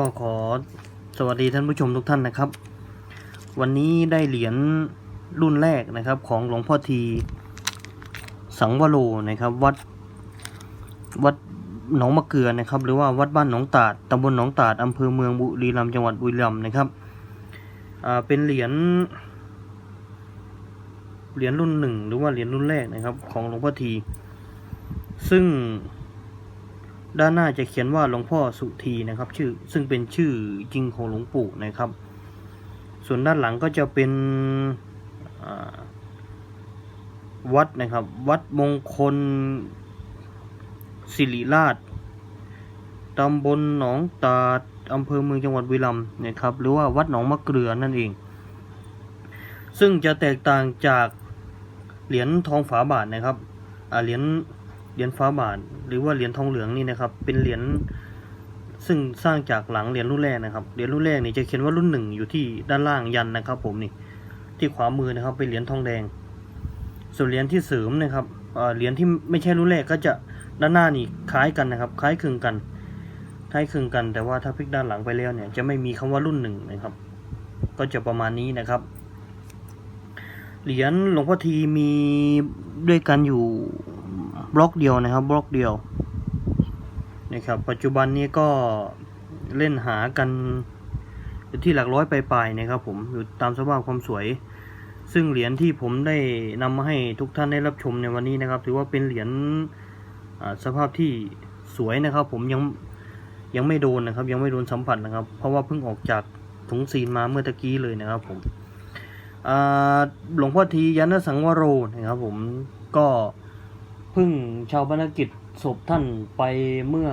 ก็ขอสวัสดีท่านผู้ชมทุกท่านนะครับ วันนี้ได้เหรียญรุ่นแรกนะครับของหลวงพ่อที สังวโรนะครับ วัดวัดหนองมะเกลือนะครับ หรือว่าวัดบ้านหนองตาดตำบลหนองตาดอำเภอเมืองบุรีรัมย์จังหวัดบุรีรัมย์นะครับอ่าเป็นเหรียญเหรียญรุ่นหนึ่งหรือว่าเหรียญรุ่นแรกนะครับ ของหลวงพ่อที ซึ่ง ด้านหน้าจะเขียนว่าหลวงพ่อสุธีนะครับ ชื่อซึ่งเป็นชื่อจริงของหลวงปู่นะครับ ส่วนด้านหลังก็จะเป็นวัดนะครับ วัดมงคลสิริราชตำบลหนองตาดอำเภอเมืองจังหวัดบุรีรัมย์นะครับ หรือว่าวัดหนองมะเกลือนั่นเอง ซึ่งจะแตกต่างจากเหรียญทองฝาบาทนะครับเหรียญ เหรียญฟ้าบาท หรือว่าเหรียญทองเหลืองนี่นะครับ เป็นเหรียญซึ่งสร้างจากหลังเหรียญรุ่นแรกนะครับ เหรียญรุ่นแรกนี่จะเขียนว่ารุ่นหนึ่งอยู่ที่ด้านล่างยันนะครับ ผมนี่ ที่ขวามือนะครับเป็นเหรียญทองแดง ส่วนเหรียญที่เสริมนะครับเหรียญที่ไม่ใช่รุ่นแรกก็จะด้านหน้านี่คล้ายกันนะครับ คล้ายคลึงกัน คล้ายคลึงกัน แต่ว่าถ้าพลิกด้านหลังไปแล้วเนี่ยจะไม่มีคำว่ารุ่นหนึ่งนะครับ ก็จะประมาณนี้นะครับ เหรียญหลวงพ่อทีมีด้วยกันอยู่ บล็อกเดียวนะครับบล็อกเดียวนะครับปัจจุบันนี้ก็เล่นหากันอยู่ที่หลักร้อยปลายๆนะครับผมอยู่ตามสภาพความสวย ซึ่งเหรียญที่ผมได้นำมาให้ทุกท่านได้รับชมในวันนี้นะครับ ถือว่าเป็นเหรียญสภาพที่สวยนะครับ ผมยังยังไม่โดนนะครับ ยังไม่โดนสัมผัสนะครับ เพราะว่าเพิ่งออกจากถุงซีนมาเมื่อตะกี้เลยนะครับผมหลวงพ่อทียันสังวโรนะครับผมก็ พิ่งชาวบรรกิจศพท่านไปเมื่อ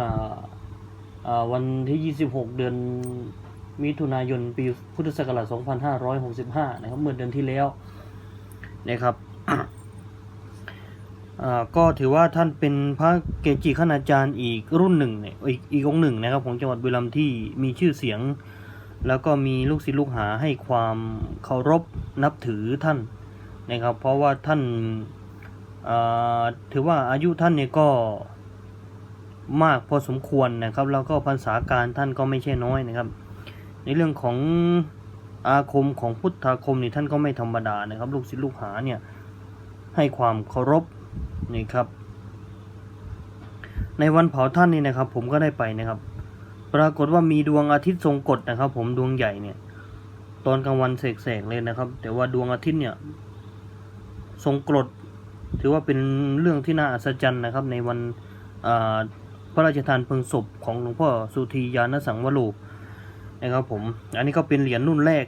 อวันที่ 26 เดือนมิถุนายนปีพุทธศักราช 2565 นะครับเมื่อเดือนที่แล้วนะครับก็ถือว่าท่านเป็นพระเกจิคณาจารย์อีกรุ่นหนึ่งเนี่ยอีกอีกองหนึ่งนะครับของจังหวัดบุรีรัมย์ที่มีชื่อเสียง แล้วก็มีลูกศิษย์ลูกหาให้ความเคารพนับถือท่านนะครับ เพราะว่าท่าน ถือว่าอายุท่านเนี่ยก็มากพอสมควรนะครับ แล้วก็พรรษาการท่านก็ไม่ใช่น้อยนะครับ ในเรื่องของอาคมของพุทธาคมนี่ท่านก็ไม่ธรรมดานะครับ ลูกศิษย์ลูกหาเนี่ยให้ความเคารพนี่ครับ ในวันเผาท่านนี่นะครับ ผมก็ได้ไปนะครับ ปรากฏว่ามีดวงอาทิตย์ทรงกฎนะครับ ผมดวงใหญ่เนี่ย ตอนกลางวันเสกๆเลยนะครับ แต่ว่าดวงอาทิตย์เนี่ย ทรงกรด ถือว่าเป็นเรื่องที่น่าอัศจรรย์นะครับ ในวันพระราชทานเพลิงศพของหลวงพ่อสุธียานสังวโรนะครับผม อันนี้ก็เป็นเหรียญรุ่นแรก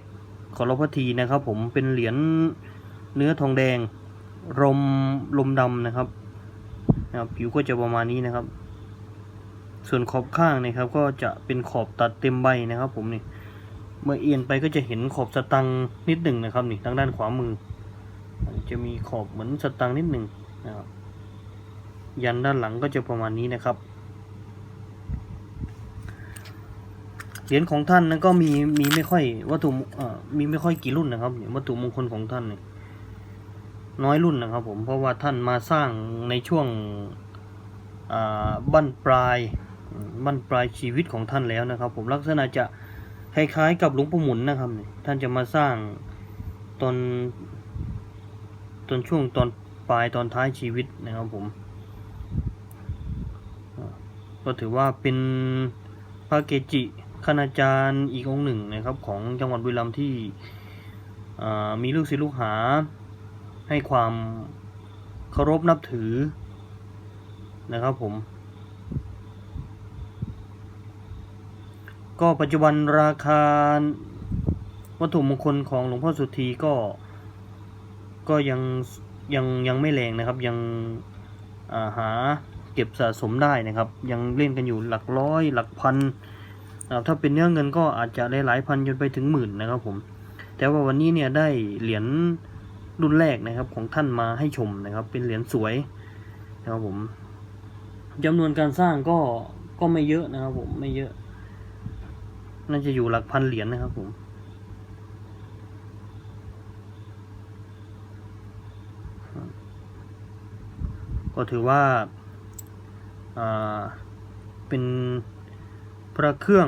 ของหลวงพ่อทีนะครับ ผมเป็นเหรียญเนื้อทองแดงรมลมดำนะครับนะครับ ผิวก็จะประมาณนี้นะครับ ส่วนขอบข้างนะครับ ก็จะเป็นขอบตัดเต็มใบนะครับ ผมนี่เมื่อเอียงไปก็จะเห็นขอบสตังนิดหนึ่งนะครับนี่ทางด้านขวามือ จะมีขอบเหมือนสตังค์นิดหนึ่งนะครับยันด้านหลังก็จะประมาณนี้นะครับเหรียญของท่านนั้นก็มีมีไม่ค่อยวัตถุมีไม่ค่อยกี่รุ่นนะครับวัตถุมงคลของท่านเนี่ยน้อยรุ่นนะครับ ผมเพราะว่าท่านมาสร้างในช่วงอ่าบั้นปลายบั้นปลายชีวิตของท่านแล้วนะครับ ผมลักษณะจะคล้ายๆกับหลวงปู่หมุนนะครับท่านจะมาสร้างตอน ตอนช่วงตอนปลายตอนท้ายชีวิตนะครับผม ก็ถือว่าเป็นพระเกจิคณาจารย์อีกองหนึ่งนะครับของจังหวัดบุรีรัมย์ที่มีลูกศิษย์ลูกหา ให้ความเคารพนับถือนะครับผม ก็ปัจจุบันราคาวัตถุมงคลของหลวงพ่อสุธีก็ ก็ยังยังยังไม่แรงนะครับ ยังาหาเก็บสะสมได้นะครับ ยังเล่นกันอยู่หลักร้อยหลักพันถ้าเป็นเนื้อเงินก็อาจจะได้หลายพันจนไปถึงหมื่นนะครับผมแต่ว่าวันนี้เนี่ยได้เหรียญรุ่นแรกนะครับของท่านมาให้ชมนะครับ เป็นเหรียญสวยนะครับผมจำนวนการสร้างก็ก็ไม่เยอะนะครับผมไม่เยอะ น่าจะอยู่หลักพันเหรียญนะครับผม ก็ถือว่าเป็นพระเครื่อง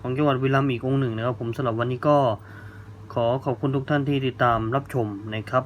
ของจังหวัดวิลามอีกองหนึ่งนะครับผมสำหรับวันนี้ก็ขอขอบคุณทุกท่านที่ติดตามรับชมนะครับ